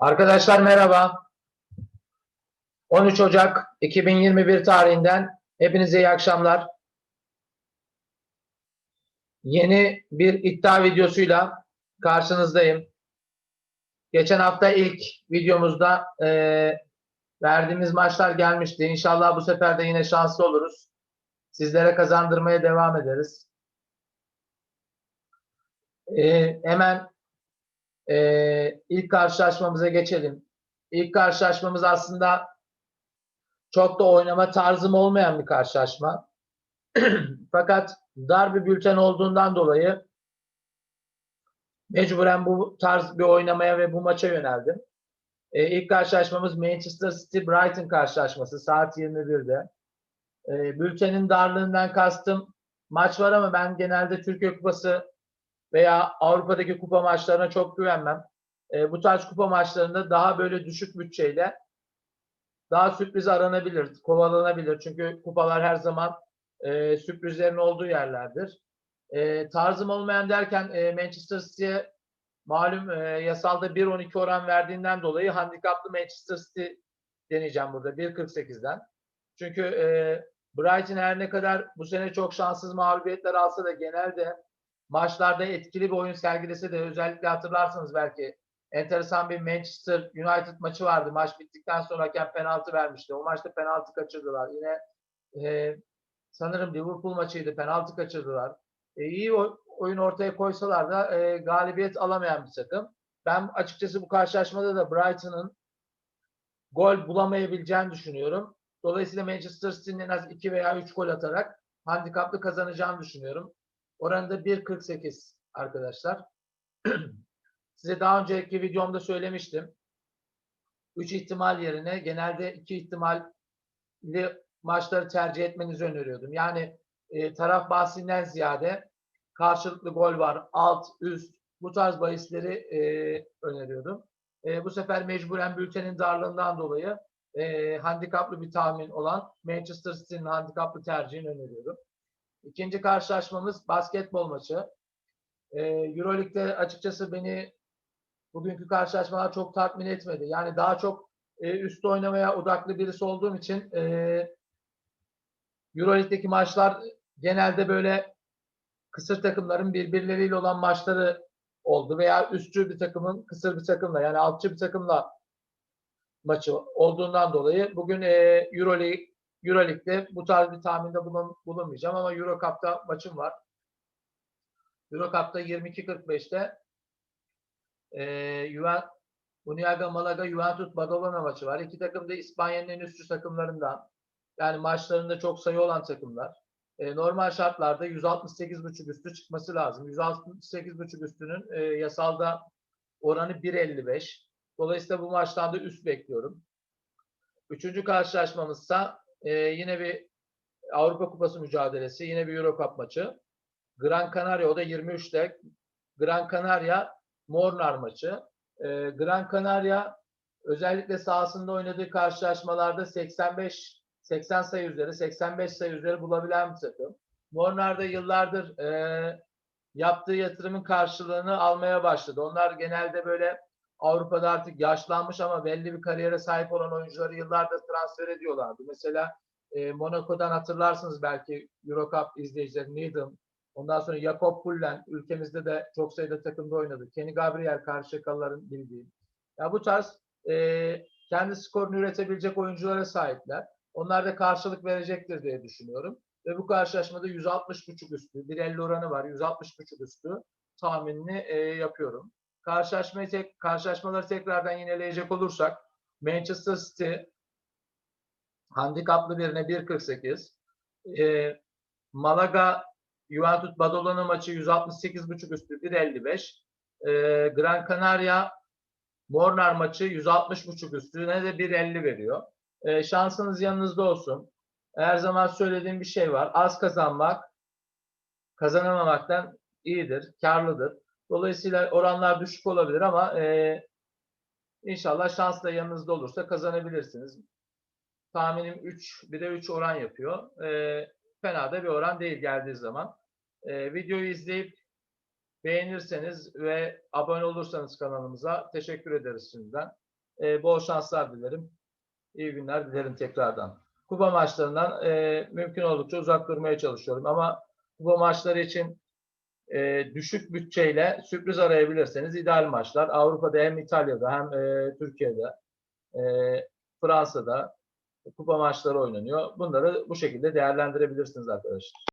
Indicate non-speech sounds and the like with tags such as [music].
Arkadaşlar merhaba. 13 Ocak 2021 tarihinden hepinize iyi akşamlar. Yeni bir iddia videosuyla karşınızdayım. Geçen hafta ilk videomuzda eee, verdiğimiz maçlar gelmişti. İnşallah bu sefer de yine şanslı oluruz. Sizlere kazandırmaya devam ederiz. Eee, hemen ee, ilk karşılaşmamıza geçelim. İlk karşılaşmamız aslında çok da oynama tarzım olmayan bir karşılaşma. [clears throat] Fakat dar bir bülten olduğundan dolayı mecburen bu tarz bir oynamaya ve bu maça yöneldim. Ee, ilk karşılaşmamız Manchester City Brighton karşılaşması saat 21'de. Ee, bültenin darlığından kastım maç var ama ben genelde Türkiye Kupası veya Avrupa'daki kupa maçlarına çok güvenmem. E, bu tarz kupa maçlarında daha böyle düşük bütçeyle daha sürpriz aranabilir, kovalanabilir. Çünkü kupalar her zaman e, sürprizlerin olduğu yerlerdir. E, tarzım olmayan derken e, Manchester City'ye malum e, yasalda 1.12 oran verdiğinden dolayı handikaplı Manchester City deneyeceğim burada 1.48'den. Çünkü e, Brighton her ne kadar bu sene çok şanssız mağlubiyetler alsa da genelde maçlarda etkili bir oyun sergilese de özellikle hatırlarsınız belki enteresan bir Manchester United maçı vardı. Maç bittikten sonra hakem penaltı vermişti. O maçta penaltı kaçırdılar. Yine e, sanırım Liverpool maçıydı. Penaltı kaçırdılar. E, iyi oyun ortaya koysalar da e, galibiyet alamayan bir takım. Ben açıkçası bu karşılaşmada da Brighton'ın gol bulamayabileceğini düşünüyorum. Dolayısıyla Manchester City'nin en az 2 veya 3 gol atarak handikaplı kazanacağını düşünüyorum. Oranı da 1.48 arkadaşlar. [clears throat] Size daha önceki videomda söylemiştim. 3 ihtimal yerine genelde 2 ihtimalli maçları tercih etmenizi öneriyordum. Yani e, taraf bahsinden ziyade karşılıklı gol var, alt, üst bu tarz bahisleri e, öneriyordum. E, bu sefer mecburen bültenin darlığından dolayı e, handikaplı bir tahmin olan Manchester City'nin handikaplı tercihini öneriyorum. İkinci karşılaşmamız basketbol maçı. Ee, Euroleague'de açıkçası beni bugünkü karşılaşmalar çok tatmin etmedi. Yani daha çok e, üst oynamaya odaklı birisi olduğum için e, Euroleague'deki maçlar genelde böyle kısır takımların birbirleriyle olan maçları oldu veya üstçü bir takımın kısır bir takımla yani altçı bir takımla maçı olduğundan dolayı bugün e, Euroleague Euroleague'de bu tarz bir tahminde bulun, bulunmayacağım ama Euro Cup'ta maçım var. Euro Cup'ta 22.45'te e, Juven, Uniaga Malaga Juventus Badalona maçı var. İki takım da İspanya'nın en üstü takımlarından. Yani maçlarında çok sayı olan takımlar. E, normal şartlarda 168.5 üstü çıkması lazım. 168.5 üstünün e, yasalda oranı 1.55. Dolayısıyla bu maçtan da üst bekliyorum. Üçüncü karşılaşmamızsa e, yine bir Avrupa Kupası mücadelesi, yine bir Euro Cup maçı. Gran Canaria o da 23'te. Gran Canaria Mornar maçı. E, Gran Canaria özellikle sahasında oynadığı karşılaşmalarda 85 80 sayı üzeri, 85 sayı üzeri bulabilen bir takım. Mornar da yıllardır e, yaptığı yatırımın karşılığını almaya başladı. Onlar genelde böyle Avrupa'da artık yaşlanmış ama belli bir kariyere sahip olan oyuncuları yıllardır transfer ediyorlardı. Mesela e, Monaco'dan hatırlarsınız belki Eurocup izleyicileri Needham, ondan sonra Jakob Pullen ülkemizde de çok sayıda takımda oynadı. Kenny Gabriel Karşıyakalıların bildiği. Ya bu tarz e, kendi skorunu üretebilecek oyunculara sahipler. Onlar da karşılık verecektir diye düşünüyorum. Ve bu karşılaşmada 160.5 üstü, 1.50 oranı var. 160.5 üstü tahminini e, yapıyorum. Karşılaşmayı tek, karşılaşmaları tekrardan yineleyecek olursak Manchester City handikaplı birine 1.48 e, Malaga Juventus Badalona maçı 168.5 üstü 1.55 e, Gran Canaria Mornar maçı 160.5 üstüne de 1.50 veriyor. E, şansınız yanınızda olsun. Her zaman söylediğim bir şey var. Az kazanmak kazanamamaktan iyidir, karlıdır. Dolayısıyla oranlar düşük olabilir ama e, inşallah şans da yanınızda olursa kazanabilirsiniz. Tahminim 3, 1'e 3 oran yapıyor. E, fena da bir oran değil geldiği zaman. E, videoyu izleyip beğenirseniz ve abone olursanız kanalımıza teşekkür ederiz şimdiden. e, bol şanslar dilerim. İyi günler dilerim tekrardan. Kupa maçlarından e, mümkün oldukça uzak durmaya çalışıyorum ama kupa maçları için e, düşük bütçeyle sürpriz arayabilirseniz ideal maçlar. Avrupa'da hem İtalya'da hem e, Türkiye'de, e, Fransa'da kupa maçları oynanıyor. Bunları bu şekilde değerlendirebilirsiniz arkadaşlar.